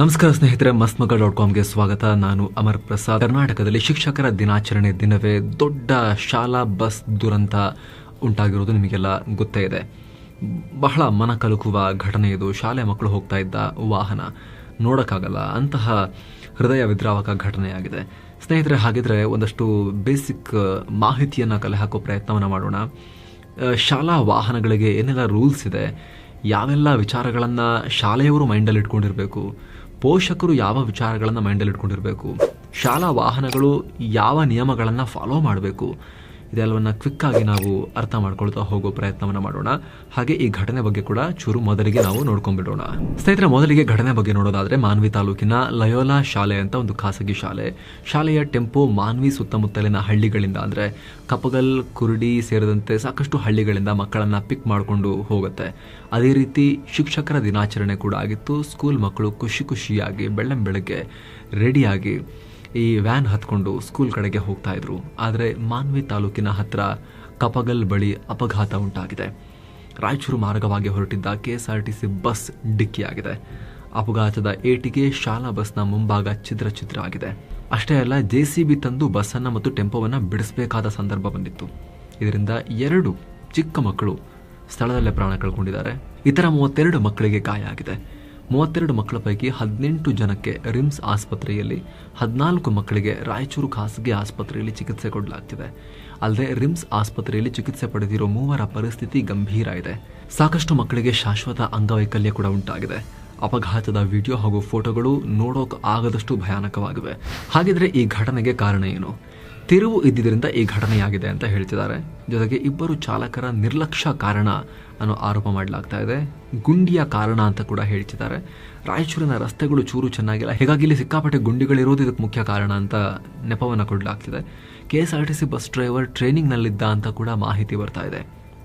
ನಮಸ್ಕಾರ ಸ್ನೇಹಿತರೆ ಮಸ್ಮಗ ಮಗ ಡಾಟ್ ಕಾಮ್ಗೆ ಸ್ವಾಗತ. ನಾನು ಅಮರ್ ಪ್ರಸಾದ್. ಕರ್ನಾಟಕದಲ್ಲಿ ಶಿಕ್ಷಕರ ದಿನಾಚರಣೆ ದಿನವೇ ದೊಡ್ಡ ಶಾಲಾ ಬಸ್ ದುರಂತ ಉಂಟಾಗಿರೋದು ನಿಮಗೆಲ್ಲ ಗೊತ್ತೇ ಇದೆ. ಬಹಳ ಮನ ಕಲುಕುವ ಘಟನೆ ಇದು. ಶಾಲೆ ಮಕ್ಕಳು ಹೋಗ್ತಾ ಇದ್ದ ವಾಹನ. ನೋಡೋಕ್ಕಾಗಲ್ಲ. ಅಂತಹ ಹೃದಯ ವಿದ್ರಾವಕ ಘಟನೆಯಾಗಿದೆ ಸ್ನೇಹಿತರೆ, ಹಾಗಿದ್ರೆ ಒಂದಷ್ಟು ಬೇಸಿಕ್ ಮಾಹಿತಿಯನ್ನು ಕಲೆ ಹಾಕೋ ಪ್ರಯತ್ನವನ್ನು ಮಾಡೋಣ. ಶಾಲಾ ವಾಹನಗಳಿಗೆ ಏನೆಲ್ಲ ರೂಲ್ಸ್ ಇದೆ? ಯಾವೆಲ್ಲ ವಿಚಾರಗಳನ್ನು ಶಾಲೆಯವರು ಮೈಂಡಲ್ಲಿ ಇಟ್ಕೊಂಡಿರಬೇಕು? ಪೋಷಕರು ಯಾವ ವಿಚಾರಗಳನ್ನು ಮೈಂಡಲ್ಲಿ ಇಟ್ಕೊಂಡಿರಬೇಕು? ಶಾಲಾ ವಾಹನಗಳು ಯಾವ ನಿಯಮಗಳನ್ನು ಫಾಲೋ ಮಾಡಬೇಕು? ಇದೆಲ್ಲವನ್ನ ಕ್ವಿಕ್ ಆಗಿ ನಾವು ಅರ್ಥ ಮಾಡ್ಕೊಳ್ತಾ ಹೋಗೋ ಪ್ರಯತ್ನವನ್ನು ಮಾಡೋಣ. ಹಾಗೆ ಈ ಘಟನೆ ಬಗ್ಗೆ ಕೂಡ ಚೂರು ಮೊದಲಿಗೆ ನಾವು ನೋಡ್ಕೊಂಡ್ಬಿಡೋಣ. ಸ್ನೇಹಿತರೆ, ಮೊದಲಿಗೆ ಘಟನೆ ಬಗ್ಗೆ ನೋಡೋದಾದ್ರೆ ಮಾನ್ವಿ ತಾಲೂಕಿನ ಲಯೋಲಾ ಶಾಲೆ ಅಂತ ಒಂದು ಖಾಸಗಿ ಶಾಲೆ. ಶಾಲೆಯ ಟೆಂಪೋ ಮಾನ್ವಿ ಸುತ್ತಮುತ್ತಲಿನ ಹಳ್ಳಿಗಳಿಂದ ಅಂದ್ರೆ ಕಪಗಲ್, ಕುರುಡಿ ಸೇರಿದಂತೆ ಸಾಕಷ್ಟು ಹಳ್ಳಿಗಳಿಂದ ಮಕ್ಕಳನ್ನ ಪಿಕ್ ಮಾಡಿಕೊಂಡು ಹೋಗುತ್ತೆ. ಅದೇ ರೀತಿ ಶಿಕ್ಷಕರ ದಿನಾಚರಣೆ ಕೂಡ ಆಗಿತ್ತು. ಸ್ಕೂಲ್ ಮಕ್ಕಳು ಖುಷಿ ಖುಷಿಯಾಗಿ ಬೆಳ್ಳಂ ಬೆಳಗ್ಗೆ ರೆಡಿಯಾಗಿ ಈ ವ್ಯಾನ್ ಹತ್ಕೊಂಡು ಸ್ಕೂಲ್ ಕಡೆಗೆ ಹೋಗ್ತಾ ಇದ್ರು. ಆದರೆ ಮಾನ್ವಿ ತಾಲೂಕಿನ ಹತ್ರ ಕಪಗಲ್ ಬಳಿ ಅಪಘಾತ ಉಂಟಾಗಿದೆ. ರಾಯಚೂರು ಮಾರ್ಗವಾಗಿ ಹೊರಟಿದ್ದ K S R T C bus ಡಿಕ್ಕಿಯಾಗಿದೆ. ಅಪಘಾತದ ಏಟಿಗೆ ಶಾಲಾ ಬಸ್ನ ಮುಂಭಾಗ ಚಿತ್ರ ಚಿತ್ರ ಆಗಿದೆ. ಅಷ್ಟೇ ಅಲ್ಲ, ಜೆ ಸಿ ಬಿ ತಂದು ಬಸ್ಸನ್ನ ಮತ್ತು ಟೆಂಪೋವನ್ನ ಬಿಡಿಸಬೇಕಾದ ಸಂದರ್ಭ ಬಂದಿತ್ತು. ಇದರಿಂದ ಎರಡು ಚಿಕ್ಕ ಮಕ್ಕಳು ಸ್ಥಳದಲ್ಲೇ ಪ್ರಾಣ ಕಳ್ಕೊಂಡಿದ್ದಾರೆ. ಇತರ ಮೂವತ್ತೆರಡು ಮಕ್ಕಳಿಗೆ ಗಾಯ ಆಗಿದೆ. ಮೂವತ್ತೆರಡು ಮಕ್ಕಳ ಪೈಕಿ ಹದಿನೆಂಟು ಜನಕ್ಕೆ ರಿಮ್ಸ್ ಆಸ್ಪತ್ರೆಯಲ್ಲಿ, ಹದಿನಾಲ್ಕು ಮಕ್ಕಳಿಗೆ ರಾಯಚೂರು ಖಾಸಗಿ ಆಸ್ಪತ್ರೆಯಲ್ಲಿ ಚಿಕಿತ್ಸೆ ಕೊಡಲಾಗ್ತಿದೆ. ಅಲ್ಲದೆ ರಿಮ್ಸ್ ಆಸ್ಪತ್ರೆಯಲ್ಲಿ ಚಿಕಿತ್ಸೆ ಪಡೆದಿರೋ ಮೂವರ ಪರಿಸ್ಥಿತಿ ಗಂಭೀರ ಇದೆ. ಸಾಕಷ್ಟು ಮಕ್ಕಳಿಗೆ ಶಾಶ್ವತ ಅಂಗವೈಕಲ್ಯ ಕೂಡ ಉಂಟಾಗಿದೆ. ಅಪಘಾತದ ವಿಡಿಯೋ ಹಾಗೂ ಫೋಟೋಗಳು ನೋಡೋಕೆ ಆಗದಷ್ಟು ಭಯಾನಕವಾಗಿವೆ. ಹಾಗಿದ್ರೆ ಈ ಘಟನೆಗೆ ಕಾರಣ ಏನು? ತಿರುವು ಇದ್ದಿದ್ದರಿಂದ ಈ ಘಟನೆಯಾಗಿದೆ ಅಂತ ಹೇಳ್ತಿದ್ದಾರೆ. ಜೊತೆಗೆ ಇಬ್ಬರು ಚಾಲಕರ ನಿರ್ಲಕ್ಷ್ಯ ಕಾರಣ ಅನ್ನೋ ಆರೋಪ ಮಾಡಲಾಗ್ತಾ ಇದೆ. ಗುಂಡಿಯ ಕಾರಣ ಅಂತ ಕೂಡ ಹೇಳ್ತಿದ್ದಾರೆ. ರಾಯಚೂರಿನ ರಸ್ತೆಗಳು ಚೂರು ಚೆನ್ನಾಗಿಲ್ಲ. ಹೀಗಾಗಿ ಇಲ್ಲಿ ಸಿಕ್ಕಾಪಟ್ಟೆ ಗುಂಡಿಗಳಿರೋದು ಇದಕ್ಕೆ ಮುಖ್ಯ ಕಾರಣ ಅಂತ ನೆಪವನ್ನು ಕೊಡಲಾಗ್ತಿದೆ. K S R T C bus driver ಟ್ರೈನಿಂಗ್ನಲ್ಲಿದ್ದ ಅಂತ ಕೂಡ ಮಾಹಿತಿ ಬರ್ತಾ ಇದೆ.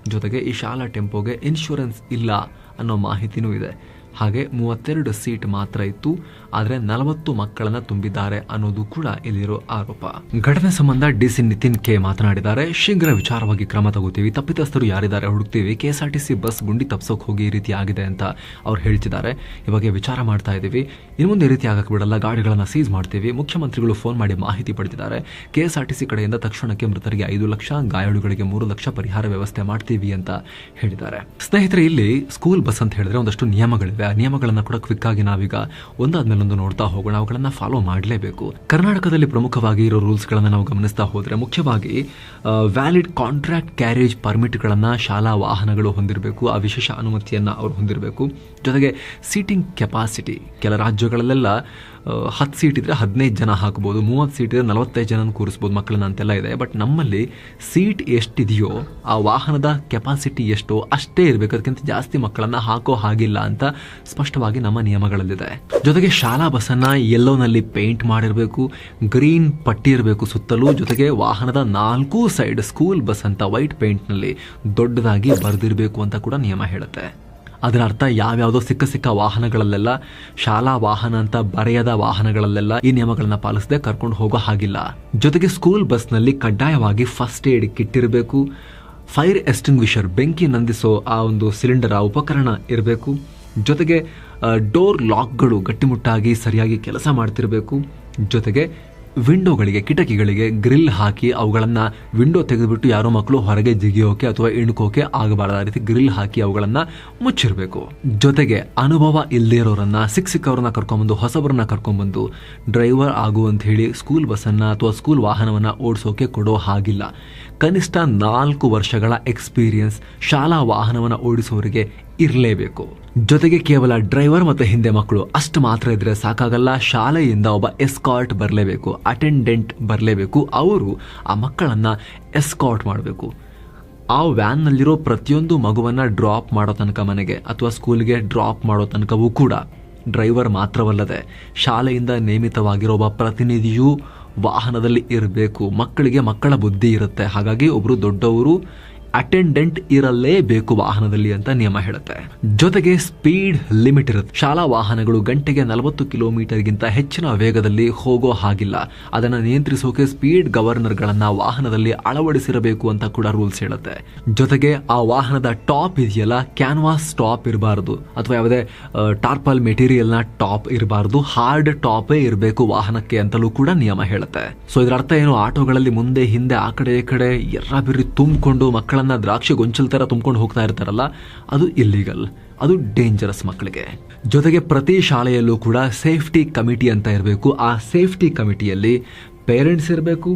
ಜೊತೆಗೆ ಈ ಶಾಲಾ ಟೆಂಪೋಗೆ ಇನ್ಶೂರೆನ್ಸ್ ಇಲ್ಲ ಅನ್ನೋ ಮಾಹಿತಿನೂ ಇದೆ. ಹಾಗೆ ಮೂವತ್ತೆರಡು ಸೀಟ್ ಮಾತ್ರ ಇತ್ತು, ಆದರೆ ನಲವತ್ತು ಮಕ್ಕಳನ್ನ ತುಂಬಿದ್ದಾರೆ ಅನ್ನೋದು ಕೂಡ ಇಲ್ಲಿರೋ ಆರೋಪ. ಘಟನೆ ಸಂಬಂಧ ಡಿಸಿ ನಿತಿನ್ ಕೆ ಮಾತನಾಡಿದ್ದಾರೆ, ಶೀಘ್ರ ವಿಚಾರವಾಗಿ ಕ್ರಮ ತಗೋತೀವಿ. ತಪ್ಪಿತಸ್ಥರು ಯಾರಿದ್ದಾರೆ ಹುಡುಕ್ತೀವಿ. ಕೆಎಸ್ಆರ್ಟಿಸಿ ಬಸ್ ಗುಂಡಿ ತಪ್ಸೋಕ್ ಹೋಗಿ ಈ ರೀತಿ ಆಗಿದೆ ಅಂತ ಅವ್ರು ಹೇಳ್ತಿದ್ದಾರೆ. ಇವಾಗ ವಿಚಾರ ಮಾಡ್ತಾ ಇದ್ದೀವಿ. ಇನ್ನು ಮುಂದೆ ಈ ರೀತಿ ಆಗಕ್ಕೆ ಬಿಡಲ್ಲ. ಗಾಡಿಗಳನ್ನು ಸೀಸ್ ಮಾಡ್ತೀವಿ. ಮುಖ್ಯಮಂತ್ರಿಗಳು ಫೋನ್ ಮಾಡಿ ಮಾಹಿತಿ ಪಡೆದಿದ್ದಾರೆ. ಕೆಎಸ್ಆರ್ಟಿಸಿ ಕಡೆಯಿಂದ ತಕ್ಷಣಕ್ಕೆ ಮೃತರಿಗೆ ಐದು ಲಕ್ಷ, ಗಾಯಾಳುಗಳಿಗೆ ಮೂರು ಲಕ್ಷ ಪರಿಹಾರ ವ್ಯವಸ್ಥೆ ಮಾಡ್ತೀವಿ ಅಂತ ಹೇಳಿದ್ದಾರೆ. ಸ್ನೇಹಿತರೆ, ಇಲ್ಲಿ ಸ್ಕೂಲ್ ಬಸ್ ಅಂತ ಹೇಳಿದ್ರೆ ಒಂದಷ್ಟು ನಿಯಮಗಳಿವೆ. ನಿಯಮಗಳನ್ನ ಕೂಡ ಕ್ವಿಕ್ ಆಗಿ ನಾವೀಗ ಒಂದಾದ್ಮೇಲೆ ಒಂದು ನೋಡ್ತಾ ಹೋಗೋಣ. ಅವುಗಳನ್ನ ಫಾಲೋ ಮಾಡಲೇಬೇಕು. ಕರ್ನಾಟಕದಲ್ಲಿ ಪ್ರಮುಖವಾಗಿ ಇರೋ ರೂಲ್ಸ್ ಗಳನ್ನ ನಾವು ಗಮನಿಸ್ತಾ ಹೋದ್ರೆ ಮುಖ್ಯವಾಗಿ ವ್ಯಾಲಿಡ್ ಕಾಂಟ್ರಾಕ್ಟ್ ಕ್ಯಾರೇಜ್ ಪರ್ಮಿಟ್ಗಳನ್ನ ಶಾಲಾ ವಾಹನಗಳು ಹೊಂದಿರಬೇಕು, ಆ ವಿಶೇಷ ಅನುಮತಿಯನ್ನ ಅವರು ಹೊಂದಿರಬೇಕು. ಜೊತೆಗೆ ಸೀಟಿಂಗ್ ಕೆಪಾಸಿಟಿ ಕೆಲ ರಾಜ್ಯಗಳಲ್ಲೆಲ್ಲ ಹತ್ತು ಸೀಟ್ ಇದ್ದರೆ ಹದಿನೈದು ಜನ ಹಾಕ್ಬೋದು, ಮೂವತ್ತು ಸೀಟ್ ಇದ್ದರೆ ನಲವತ್ತೈದು ಜನನ ಕೂರಿಸ್ಬೋದು ಮಕ್ಕಳನ್ನ ಅಂತೆಲ್ಲ ಇದೆ. ಬಟ್ ನಮ್ಮಲ್ಲಿ ಸೀಟ್ ಎಷ್ಟಿದೆಯೋ, ಆ ವಾಹನದ ಕೆಪಾಸಿಟಿ ಎಷ್ಟೋ ಅಷ್ಟೇ ಇರಬೇಕು. ಅದಕ್ಕಿಂತ ಜಾಸ್ತಿ ಮಕ್ಕಳನ್ನು ಹಾಕೋ ಹಾಗಿಲ್ಲ ಅಂತ ಸ್ಪಷ್ಟವಾಗಿ ನಮ್ಮ ನಿಯಮಗಳಲ್ಲಿದೆ. ಜೊತೆಗೆ ಶಾಲಾ ಬಸ್ಸನ್ನು ಎಲ್ಲೋನಲ್ಲಿ ಪೇಂಟ್ ಮಾಡಿರಬೇಕು ಗ್ರೀನ್ ಪಟ್ಟಿ ಇರಬೇಕು ಸುತ್ತಲೂ. ಜೊತೆಗೆ ವಾಹನದ ನಾಲ್ಕೂ ಸೈಡ್ ಸ್ಕೂಲ್ ಬಸ್ ಅಂತ ವೈಟ್ ಪೇಂಟ್ನಲ್ಲಿ ದೊಡ್ಡದಾಗಿ ಬರೆದಿರಬೇಕು ಅಂತ ಕೂಡ ನಿಯಮ ಹೇಳುತ್ತೆ. ಅದರ ಅರ್ಥ ಯಾವ್ಯಾವುದೋ ಸಿಕ್ಕ ಸಿಕ್ಕ ವಾಹನಗಳಲ್ಲೆಲ್ಲ, ಶಾಲಾ ವಾಹನ ಅಂತ ಬರೆಯದ ವಾಹನಗಳಲ್ಲೆಲ್ಲ ಈ ನಿಯಮಗಳನ್ನ ಪಾಲಿಸದೆ ಕರ್ಕೊಂಡು ಹೋಗೋ ಹಾಗಿಲ್ಲ. ಜೊತೆಗೆ ಸ್ಕೂಲ್ ಬಸ್ನಲ್ಲಿ ಕಡ್ಡಾಯವಾಗಿ ಫಸ್ಟ್ ಏಡ್ ಕಿಟ್ ಇರಬೇಕು. ಫೈರ್ ಎಸ್ಟಿಂಗ್ವಿಷರ್ ಬೆಂಕಿ ನಂದಿಸೋ ಆ ಒಂದು ಸಿಲಿಂಡರ್ ಆ ಉಪಕರಣ ಇರಬೇಕು. ಜೊತೆಗೆ ಡೋರ್ ಲಾಕ್ಗಳು ಗಟ್ಟಿಮುಟ್ಟಾಗಿ ಸರಿಯಾಗಿ ಕೆಲಸ ಮಾಡ್ತಿರಬೇಕು. ಜೊತೆಗೆ ವಿಂಡೋಗಳಿಗೆ, ಕಿಟಕಿಗಳಿಗೆ ಗ್ರಿಲ್ ಹಾಕಿ ಅವುಗಳನ್ನು ವಿಂಡೋ ತೆಗೆದುಬಿಟ್ಟು ಯಾರೋ ಮಕ್ಕಳು ಹೊರಗೆ ಜಿಗಿಯೋಕೆ ಅಥವಾ ಇಣುಕೋಕೆ ಆಗಬಾರದ. ರೀತಿ ಗ್ರಿಲ್ ಹಾಕಿ ಅವುಗಳನ್ನು ಮುಚ್ಚಿರಬೇಕು. ಜೊತೆಗೆ ಅನುಭವ ಇಲ್ಲದೇ ಇರೋರನ್ನ ಸಿಕ್ ಸಿಕ್ಕವ್ರನ್ನ ಕರ್ಕೊಂಬಂದು, ಹೊಸಬ್ರನ್ನ ಕರ್ಕೊಂಬಂದು, ಡ್ರೈವರ್ ಆಗು ಅಂತ ಹೇಳಿ ಸ್ಕೂಲ್ ಬಸ್ಸನ್ನು ಅಥವಾ ಸ್ಕೂಲ್ ವಾಹನವನ್ನು ಓಡಿಸೋಕೆ ಕೊಡೋ ಹಾಗಿಲ್ಲ. ಕನಿಷ್ಠ ನಾಲ್ಕು ವರ್ಷಗಳ ಎಕ್ಸ್ಪೀರಿಯನ್ಸ್ ಶಾಲಾ ವಾಹನವನ್ನು ಓಡಿಸೋರಿಗೆ ಇರಲೇಬೇಕು. ಜೊತೆಗೆ ಕೇವಲ ಡ್ರೈವರ್ ಮತ್ತು ಹಿಂದೆ ಮಕ್ಕಳು ಅಷ್ಟು ಮಾತ್ರ ಇದ್ರೆ ಸಾಕಾಗಲ್ಲ. ಶಾಲೆಯಿಂದ ಒಬ್ಬ ಎಸ್ಕಾರ್ಟ್ ಬರಲೇಬೇಕು, ಅಟೆಂಡೆಂಟ್ ಬರಲೇಬೇಕು. ಅವರು ಆ ಮಕ್ಕಳನ್ನು ಎಸ್ಕಾರ್ಟ್ ಮಾಡಬೇಕು. ಆ ವ್ಯಾನ್ನಲ್ಲಿರೋ ಪ್ರತಿಯೊಂದು ಮಗುವನ್ನು ಡ್ರಾಪ್ ಮಾಡೋ ತನಕ ಮನೆಗೆ ಅಥವಾ ಸ್ಕೂಲ್ಗೆ ಡ್ರಾಪ್ ಮಾಡೋ ತನಕವೂ ಕೂಡ. ಡ್ರೈವರ್ ಮಾತ್ರವಲ್ಲದೆ, ಶಾಲೆಯಿಂದ ನೇಮಿತವಾಗಿರೋ ಒಬ್ಬ ಪ್ರತಿನಿಧಿಯೂ ವಾಹನದಲ್ಲಿ ಇರಬೇಕು. ಮಕ್ಕಳಿಗೆ ಮಕ್ಕಳ ಬುದ್ಧಿ ಇರುತ್ತೆ. ಹಾಗಾಗಿ ಒಬ್ರು ದೊಡ್ಡವರು ಅಟೆಂಡೆಂಟ್ ಇರಲೇಬೇಕು ವಾಹನದಲ್ಲಿ ಅಂತ ನಿಯಮ ಹೇಳುತ್ತೆ. ಜೊತೆಗೆ ಸ್ಪೀಡ್ ಲಿಮಿಟ್ ಇರುತ್ತೆ. ಶಾಲಾ ವಾಹನಗಳು ಗಂಟೆಗೆ ನಲವತ್ತು ಕಿಲೋಮೀಟರ್ಗಿಂತ ಹೆಚ್ಚಿನ ವೇಗದಲ್ಲಿ ಹೋಗೋ ಹಾಗಿಲ್ಲ. ಅದನ್ನ ನಿಯಂತ್ರಿಸೋಕೆ ಸ್ಪೀಡ್ ಗವರ್ನರ್ ಗಳನ್ನ ವಾಹನದಲ್ಲಿ ಅಳವಡಿಸಿರಬೇಕು ಅಂತ ಕೂಡ ರೂಲ್ಸ್ ಹೇಳುತ್ತೆ. ಜೊತೆಗೆ ಆ ವಾಹನದ ಟಾಪ್ ಇದೆಯಲ್ಲ ಕ್ಯಾನ್ವಾಸ್ ಟಾಪ್ ಇರಬಾರದು. ಅಥವಾ ಯಾವುದೇ ಟಾರ್ಪಲ್ ಮೆಟೀರಿಯಲ್ನ ಟಾಪ್ ಇರಬಾರದು. ಹಾರ್ಡ್ ಟಾಪೇ ಇರಬೇಕು ವಾಹನಕ್ಕೆ ಅಂತಲೂ ಕೂಡ ನಿಯಮ ಹೇಳುತ್ತೆ. ಸೊ ಇದರ ಅರ್ಥ ಏನು, ಆಟೋಗಳಲ್ಲಿ ಮುಂದೆ, ಹಿಂದೆ, ಆ ಕಡೆ, ಈ ಕಡೆ ಎರ್ರ ಬಿರ್ರಿ ತುಂಬಿಕೊಂಡು ಮಕ್ಕಳನ್ನ ದ್ರಾಕ್ಷಿ ಗೊಂಚಲ್ ತರ ತುಂಬಿಕೊಂಡು ಹೋಗ್ತಾ ಇರ್ತಾರಲ್ಲ, ಅದು ಇಲ್ಲಿಗಲ್ ಅದು ಡೇಂಜರಸ್ ಮಕ್ಕಳಿಗೆ. ಜೊತೆಗೆ ಪ್ರತಿ ಶಾಲೆಯಲ್ಲೂ ಕೂಡ ಸೇಫ್ಟಿ ಕಮಿಟಿ ಅಂತ ಇರಬೇಕು. ಆ ಸೇಫ್ಟಿ ಕಮಿಟಿಯಲ್ಲಿ ಪೇರೆಂಟ್ಸ್ ಇರಬೇಕು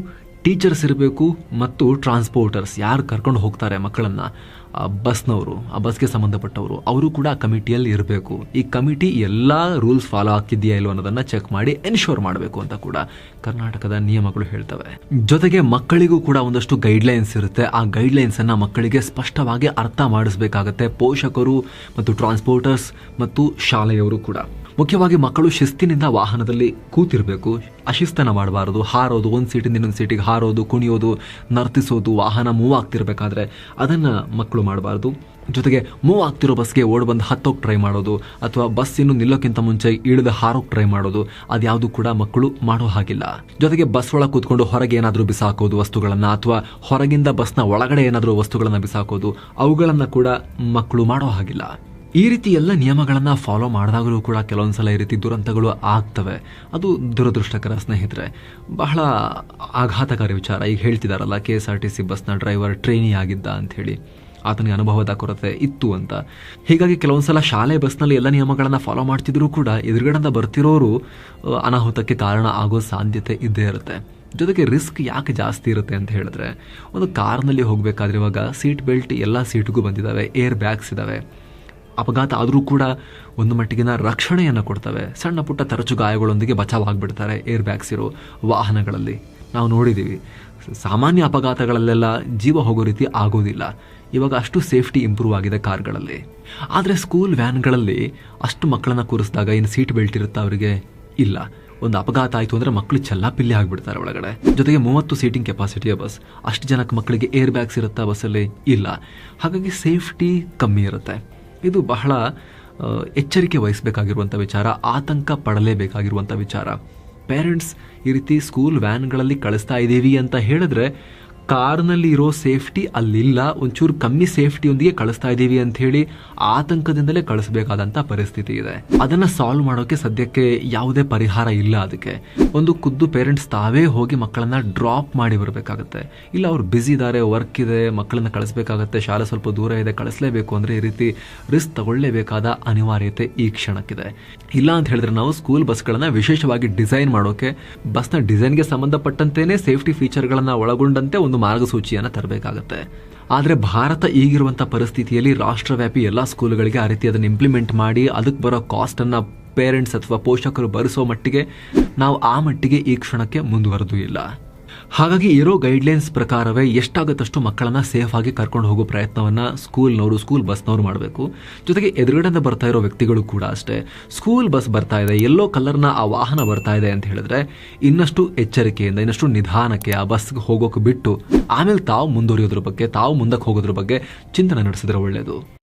ಟೀಚರ್ಸ್ ಇರಬೇಕು ಮತ್ತು ಟ್ರಾನ್ಸ್ಪೋರ್ಟರ್ಸ್. ಯಾರು ಕರ್ಕೊಂಡು ಹೋಗ್ತಾರೆ ಮಕ್ಕಳನ್ನು? ಆ ಬಸ್ನವರು, ಆ ಬಸ್ಗೆ ಸಂಬಂಧಪಟ್ಟವರು, ಅವರು ಕೂಡ ಆ ಕಮಿಟಿಯಲ್ಲಿ ಇರಬೇಕು. ಈ ಕಮಿಟಿ ಎಲ್ಲ ರೂಲ್ಸ್ ಫಾಲೋ ಆಗ್ತಿದೆಯಾ ಇಲ್ಲೋ ಅನ್ನೋದನ್ನ ಚೆಕ್ ಮಾಡಿ ಎನ್ಶೋರ್ ಮಾಡಬೇಕು ಅಂತ ಕೂಡ ಕರ್ನಾಟಕದ ನಿಯಮಗಳು ಹೇಳ್ತವೆ. ಜೊತೆಗೆ ಮಕ್ಕಳಿಗೂ ಕೂಡ ಒಂದಷ್ಟು ಗೈಡ್ಲೈನ್ಸ್ ಇರುತ್ತೆ. ಆ ಗೈಡ್ಲೈನ್ಸನ್ನು ಮಕ್ಕಳಿಗೆ ಸ್ಪಷ್ಟವಾಗಿ ಅರ್ಥ ಮಾಡಿಸ್ಬೇಕಾಗತ್ತೆ ಪೋಷಕರು ಮತ್ತು ಟ್ರಾನ್ಸ್ಪೋರ್ಟರ್ಸ್ ಮತ್ತು ಶಾಲೆಯವರು ಕೂಡ. ಮುಖ್ಯವಾಗಿ ಮಕ್ಕಳು ಶಿಸ್ತಿನಿಂದ ವಾಹನದಲ್ಲಿ ಕೂತಿರಬೇಕು. ಅಶಿಸ್ತನ ಮಾಡಬಾರದು. ಹಾರೋದು, ಒಂದು ಸೀಟಿಂದ ಇನ್ನೊಂದು ಸೀಟಿಗೆ ಹಾರೋದು, ಕುಣಿಯೋದು, ನರ್ತಿಸೋದು, ವಾಹನ ಮೂವ್ ಆಗ್ತಿರ್ಬೇಕಾದ್ರೆ ಅದನ್ನ ಮಕ್ಕಳು ಮಾಡಬಾರ್ದು. ಜೊತೆಗೆ ಮೂವ್ ಆಗ್ತಿರೋ ಬಸ್ಗೆ ಓಡ್ ಬಂದು ಹತ್ತೋಕ್ ಟ್ರೈ ಮಾಡೋದು, ಅಥವಾ ಬಸ್ ಇನ್ನು ನಿಲ್ಲೋಕ್ಕಿಂತ ಮುಂಚೆ ಇಳಿದು ಹಾರೋಕ್ ಟ್ರೈ ಮಾಡೋದು, ಅದ್ಯಾವುದು ಕೂಡ ಮಕ್ಕಳು ಮಾಡೋ ಹಾಗಿಲ್ಲ. ಜೊತೆಗೆ ಬಸ್ ಒಳಗೆ ಕೂತ್ಕೊಂಡು ಹೊರಗೆ ಏನಾದರೂ ಬಿಸಾಕೋದು ವಸ್ತುಗಳನ್ನ, ಅಥವಾ ಹೊರಗಿಂದ ಬಸ್ನ ಒಳಗಡೆ ಏನಾದರೂ ವಸ್ತುಗಳನ್ನ ಬಿಸಾಕೋದು, ಅವುಗಳನ್ನ ಕೂಡ ಮಕ್ಕಳು ಮಾಡೋ ಹಾಗಿಲ್ಲ. ಈ ರೀತಿ ಎಲ್ಲ ನಿಯಮಗಳನ್ನು ಫಾಲೋ ಮಾಡಿದಾಗಲೂ ಕೂಡ ಕೆಲವೊಂದ್ಸಲ ಈ ರೀತಿ ದುರಂತಗಳು ಆಗ್ತವೆ. ಅದು ದುರದೃಷ್ಟಕರ ಸ್ನೇಹಿತರೆ. ಬಹಳ ಆಘಾತಕಾರಿ ವಿಚಾರ. ಈಗ ಹೇಳ್ತಿದಾರಲ್ಲ, K S R T C ಬಸ್ನ ಡ್ರೈವರ್ ಟ್ರೈನಿ ಆಗಿದ್ದ ಅಂತ ಹೇಳಿ ಆತನಿಗೆ ಅನುಭವದ ಕೊರತೆ ಇತ್ತು ಅಂತ. ಹೀಗಾಗಿ ಕೆಲವೊಂದ್ಸಲ ಶಾಲೆ ಬಸ್ನಲ್ಲಿ ಎಲ್ಲ ನಿಯಮಗಳನ್ನು ಫಾಲೋ ಮಾಡ್ತಿದ್ರು ಕೂಡ ಎದುರುಗಡೆಯಿಂದ ಬರ್ತಿರೋರು ಅನಾಹುತಕ್ಕೆ ಕಾರಣ ಆಗೋ ಸಾಧ್ಯತೆ ಇದ್ದೇ ಇರುತ್ತೆ. ಜೊತೆಗೆ ರಿಸ್ಕ್ ಯಾಕೆ ಜಾಸ್ತಿ ಇರುತ್ತೆ ಅಂತ ಹೇಳಿದ್ರೆ, ಒಂದು ಕಾರ್ನಲ್ಲಿ ಹೋಗಬೇಕಾದ್ರೆ ಇವಾಗ ಸೀಟ್ ಬೆಲ್ಟ್ ಎಲ್ಲ ಸೀಟ್ಗೂ ಬಂದಿದ್ದಾವೆ ಏರ್ ಬ್ಯಾಗ್ಸ್ ಇದ್ದಾವೆ ಅಪಘಾತ ಆದರೂ ಕೂಡ ಒಂದು ಮಟ್ಟಿಗಿನ ರಕ್ಷಣೆಯನ್ನು ಕೊಡ್ತವೆ. ಸಣ್ಣ ಪುಟ್ಟ ತರಚು ಗಾಯಗಳೊಂದಿಗೆ ಬಚಾವಾಗ್ಬಿಡ್ತಾರೆ ಏರ್ ಬ್ಯಾಗ್ಸ್ ಇರೋ ವಾಹನಗಳಲ್ಲಿ. ನಾವು ನೋಡಿದ್ದೀವಿ ಸಾಮಾನ್ಯ ಅಪಘಾತಗಳಲ್ಲೆಲ್ಲ ಜೀವ ಹೋಗೋ ರೀತಿ ಆಗೋದಿಲ್ಲ. ಇವಾಗ ಅಷ್ಟು ಸೇಫ್ಟಿ ಇಂಪ್ರೂವ್ ಆಗಿದೆ ಕಾರ್ಗಳಲ್ಲಿ. ಆದರೆ ಸ್ಕೂಲ್ ವ್ಯಾನ್ಗಳಲ್ಲಿ ಅಷ್ಟು ಮಕ್ಕಳನ್ನ ಕೂರಿಸಿದಾಗ ಏನು ಸೀಟ್ ಬೆಲ್ಟ್ ಇರುತ್ತಾ ಅವರಿಗೆ? ಇಲ್ಲ. ಒಂದು ಅಪಘಾತ ಆಯಿತು ಅಂದರೆ ಮಕ್ಕಳು ಚೆಲ್ಲಾಪಿಲ್ಲಿ ಆಗಿಬಿಡ್ತಾರೆ ಒಳಗಡೆ. ಜೊತೆಗೆ ಮೂವತ್ತು ಸೀಟಿಂಗ್ ಕೆಪಾಸಿಟಿಯ ಬಸ್. ಅಷ್ಟು ಜನಕ್ಕೆ ಮಕ್ಕಳಿಗೆ ಏರ್ ಬ್ಯಾಗ್ಸ್ ಇರುತ್ತಾ ಬಸ್ಸಲ್ಲಿ? ಇಲ್ಲ. ಹಾಗಾಗಿ ಸೇಫ್ಟಿ ಕಮ್ಮಿ ಇರುತ್ತೆ. ಇದು ಬಹಳ ಎಚ್ಚರಿಕೆ ವಹಿಸಬೇಕಾಗಿರುವಂಥ ವಿಚಾರ, ಆತಂಕ ಪಡಲೇಬೇಕಾಗಿರುವಂಥ ವಿಚಾರ. ಪೇರೆಂಟ್ಸ್ ಈ ರೀತಿ ಸ್ಕೂಲ್ ವ್ಯಾನ್ಗಳಲ್ಲಿ ಕಳಿಸ್ತಾ ಇದ್ದೀವಿ ಅಂತ ಹೇಳಿದ್ರೆ ಕಾರ್ನಲ್ಲಿ ಇರೋ ಸೇಫ್ಟಿ ಅಲ್ಲಿಲ್ಲ. ಒಂಚೂರು ಕಮ್ಮಿ ಸೇಫ್ಟಿಯೊಂದಿಗೆ ಕಳಿಸ್ತಾ ಇದ್ದೀವಿ ಅಂತ ಹೇಳಿ ಆತಂಕದಿಂದಲೇ ಕಳಿಸಬೇಕಾದಂತ ಪರಿಸ್ಥಿತಿ ಇದೆ. ಅದನ್ನ ಸಾಲ್ವ್ ಮಾಡೋಕೆ ಸದ್ಯಕ್ಕೆ ಯಾವುದೇ ಪರಿಹಾರ ಇಲ್ಲ ಅದಕ್ಕೆ. ಒಂದು ಖುದ್ದು ಪೇರೆಂಟ್ಸ್ ತಾವೇ ಹೋಗಿ ಮಕ್ಕಳನ್ನ ಡ್ರಾಪ್ ಮಾಡಿ ಬರಬೇಕಾಗತ್ತೆ ಇಲ್ಲ ಅವ್ರು ಬ್ಯುಸಿ ಇದ್ದಾರೆ ವರ್ಕ್ ಇದೆ, ಮಕ್ಕಳನ್ನ ಕಳಿಸ್ಬೇಕಾಗತ್ತೆ, ಶಾಲೆ ಸ್ವಲ್ಪ ದೂರ ಇದೆ, ಕಳಿಸ್ಲೇಬೇಕು ಅಂದ್ರೆ ಈ ರೀತಿ ರಿಸ್ಕ್ ತಗೊಳ್ಳೇಬೇಕಾದ ಅನಿವಾರ್ಯತೆ ಈ ಕ್ಷಣಕ್ಕಿದೆ. ಇಲ್ಲ ಅಂತ ಹೇಳಿದ್ರೆ ನಾವು ಸ್ಕೂಲ್ ಬಸ್ಗಳನ್ನ ವಿಶೇಷವಾಗಿ ಡಿಸೈನ್ ಮಾಡೋಕೆ ಬಸ್ನ ಡಿಸೈನ್ಗೆ ಸಂಬಂಧಪಟ್ಟಂತೆಯೇ ಸೇಫ್ಟಿ ಫೀಚರ್ಗಳನ್ನ ಒಳಗೊಂಡಂತೆ ಒಂದು ಮಾರ್ಗಸೂಚಿಯನ್ನು ತರಬೇಕಾಗತ್ತೆ. ಆದರೆ ಭಾರತ ಈಗಿರುವಂಥ ಪರಿಸ್ಥಿತಿಯಲ್ಲಿ ರಾಷ್ಟ್ರವ್ಯಾಪಿ ಎಲ್ಲ ಸ್ಕೂಲ್ಗಳಿಗೆ ಆ ರೀತಿ ಅದನ್ನು ಇಂಪ್ಲಿಮೆಂಟ್ ಮಾಡಿ ಅದಕ್ಕೆ ಬರೋ ಕಾಸ್ಟನ್ನು ಪೇರೆಂಟ್ಸ್ ಅಥವಾ ಪೋಷಕರು ಭರಿಸೋ ಮಟ್ಟಿಗೆ ನಾವು ಆ ಮಟ್ಟಿಗೆ ಈ ಕ್ಷಣಕ್ಕೆ ಮುಂದುವರೆದು ಇಲ್ಲ. ಹಾಗಾಗಿ ಇರೋ ಗೈಡ್ಲೈನ್ಸ್ ಪ್ರಕಾರವೇ ಎಷ್ಟಾಗತ್ತಷ್ಟು ಮಕ್ಕಳನ್ನ ಸೇಫ್ ಆಗಿ ಕರ್ಕೊಂಡು ಹೋಗೋ ಪ್ರಯತ್ನವನ್ನ ಸ್ಕೂಲ್ನವರು ಸ್ಕೂಲ್ ಬಸ್ನವರು ಮಾಡಬೇಕು. ಜೊತೆಗೆ ಎದುರುಗಡೆಯಿಂದ ಬರ್ತಾ ಇರೋ ವ್ಯಕ್ತಿಗಳು ಕೂಡ ಅಷ್ಟೇ. ಸ್ಕೂಲ್ ಬಸ್ ಬರ್ತಾ ಇದೆ, ಎಲ್ಲೋ ಕಲರ್ನ ಆ ವಾಹನ ಬರ್ತಾ ಇದೆ ಅಂತ ಹೇಳಿದ್ರೆ ಇನ್ನಷ್ಟು ಎಚ್ಚರಿಕೆಯಿಂದ, ಇನ್ನಷ್ಟು ನಿಧಾನಕ್ಕೆ ಆ ಬಸ್ಗೆ ಹೋಗೋಕೆ ಬಿಟ್ಟು ಆಮೇಲೆ ತಾವು ಮುಂದುವರಿಯೋದ್ರ ಬಗ್ಗೆ, ತಾವು ಮುಂದಕ್ಕೆ ಹೋಗೋದ್ರ ಬಗ್ಗೆ ಚಿಂತನೆ ನಡೆಸಿದ್ರೆ ಒಳ್ಳೆಯದು